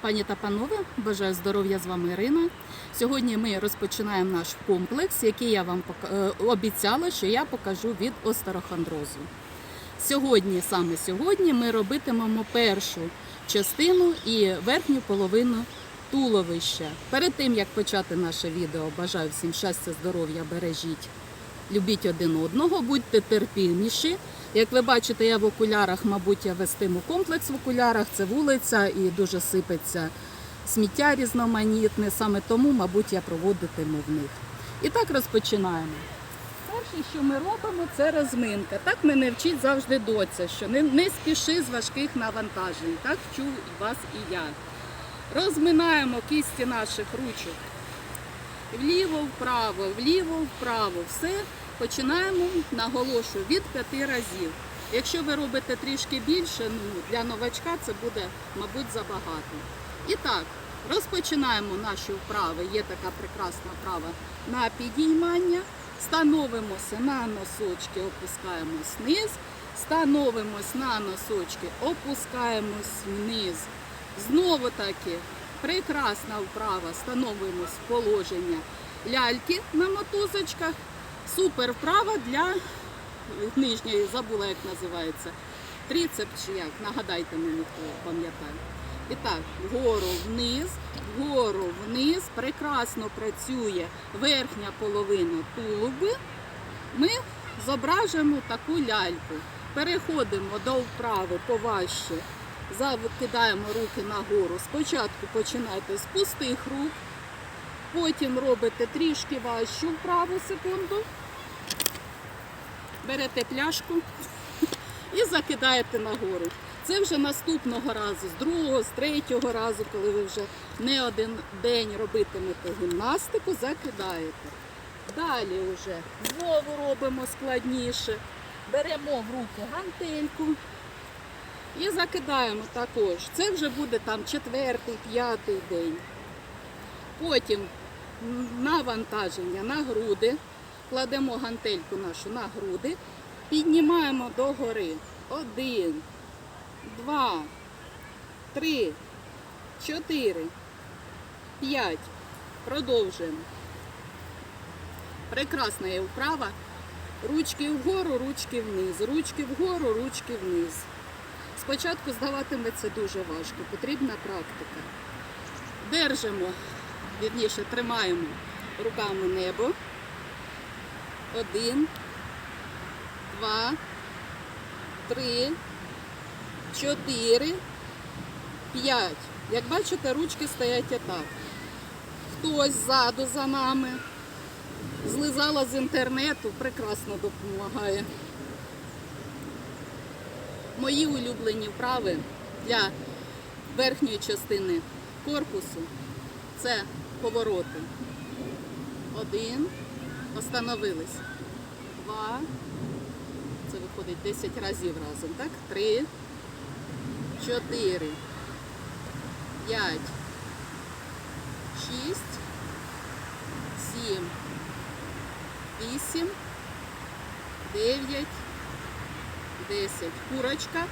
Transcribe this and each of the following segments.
Пані та панове, бажаю здоров'я з вами Ірина. Сьогодні ми розпочинаємо наш комплекс, який я вам е, обіцяла, що я покажу від остерохондрозу. Сьогодні, саме сьогодні, ми робитимемо першу частину і верхню половину туловища. Перед тим як почати наше відео, бажаю всім щастя, здоров'я, бережіть, любіть один одного, будьте терпіміші. Як ви бачите, я в окулярах, мабуть, я вестиму комплекс в окулярах, це вулиця і дуже сипеться сміття різноманітне. Саме тому, мабуть, я проводитиму в них. І так розпочинаємо. Перше, що ми робимо, це розминка. Так мене вчить завжди доця, що не, не спіши з важких навантажень. Так вчу і вас і я. Розминаємо кісті наших ручок. Вліво-вправо, вліво-вправо. Все починаємо, наголошую, від п'яти разів. Якщо ви робите трішки більше, ну, для новачка це буде, мабуть, забагато. І так, розпочинаємо наші вправи. Є така прекрасна вправа на підіймання. Становимося на носочки, опускаємось вниз. Становимось на носочки, опускаємось вниз. Знову таки прекрасна вправа. Становимось в положення ляльки на мотузочках. Супер вправа для нижньої, забула, як називається. Трицепс чи як, нагадайте мені, хто пам'ятає. І так, вгору вниз, вгору вниз. Прекрасно працює верхня половина тулуби. Ми зображуємо таку ляльку. Переходимо до вправи поважче. Закидаємо руки нагору. Спочатку починайте з пустих рук, потім робите трішки важчу вправу секунду. Берете пляшку і закидаєте нагору. Це вже наступного разу, з другого, з третього разу, коли ви вже не один день робитимете гімнастику, закидаєте. Далі вже знову робимо складніше. Беремо в руки гантельку і закидаємо також. Це вже буде там четвертий, п'ятий день. Потім навантаження на груди. Кладемо гантельку нашу на груди, піднімаємо догори. Один, два, три, чотири, п'ять. Продовжуємо. Прекрасна є вправа. Ручки вгору, ручки вниз, ручки вгору, ручки вниз. Спочатку здаватиметься дуже важко, потрібна практика. Держимо, вірніше, тримаємо руками небо. Один, два, три, чотири, п'ять. Як бачите, ручки стоять отак. Хтось ззаду за нами. Злизала з інтернету, прекрасно допомагає. Мої улюблені вправи для верхньої частини корпусу це повороти. Один. Остановились. Два. Це виходить 10 разів разом, так? Три. Чотири. П'ять. Шість. Сім. Вісім. Дев'ять. Десять. Курочка.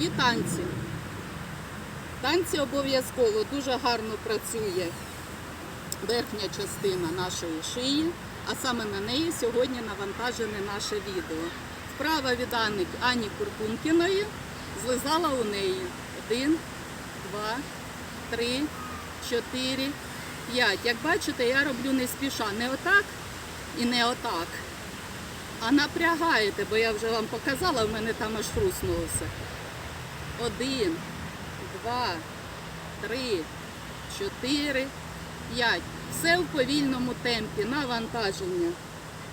І танці. Танці обов'язково дуже гарно працює верхня частина нашої шиї, а саме на неї сьогодні навантажене наше відео. Вправа від Ані, Ані Куркункіної злизала у неї. Один, два, три, чотири, п'ять. Як бачите, я роблю не спіша. Не отак і не отак. А напрягаєте, бо я вже вам показала, в мене там аж хруснуло все. Один, два, три, чотири, п'ять. Все в повільному темпі. Навантаження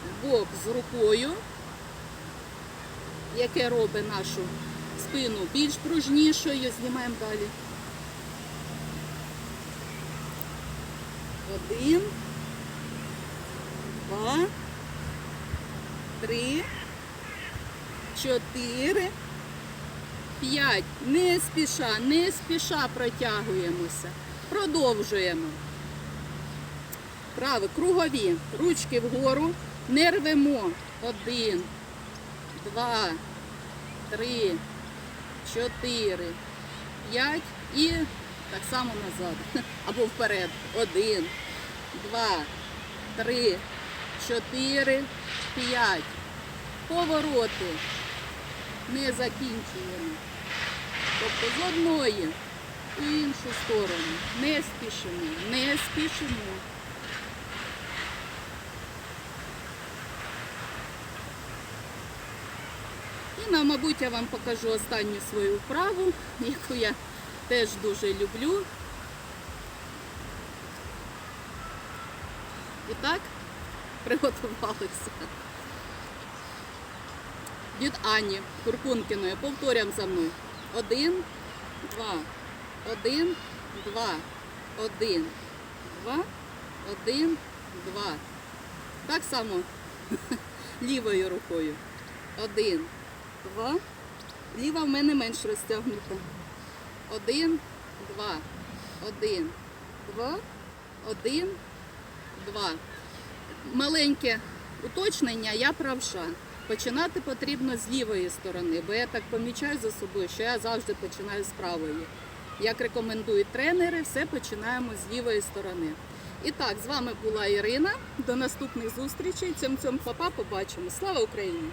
в бок з рукою, яке робить нашу спину більш пружнішою. Знімаємо далі. Один, два, три, чотири, п'ять. Не спіша, не спіша протягуємося. Продовжуємо. Право, кругові. Ручки вгору. Не рвемо. Один, два, три, чотири, п'ять і так само назад. Або вперед. Один, два, три, чотири, п'ять. Повороти. Не закінчуємо. Тобто з одної в іншу сторону. Не спішимо, не спішимо. І, на, мабуть, я вам покажу останню свою вправу, яку я теж дуже люблю. І так, приготувалися. Від Ані Куркункіної. Повторюємо за мною. Один, два, один, два, один, два, один, два. Так само лівою рукою. Один, два. Ліва в мене менш розтягнута. Один, два, один, два, один, два. Маленьке уточнення, я правша. Починати потрібно з лівої сторони, бо я так помічаю за собою, що я завжди починаю з правої. Як рекомендують тренери, все починаємо з лівої сторони. І так, з вами була Ірина. До наступних зустрічей. Цьом цьом папа побачимо. Слава Україні!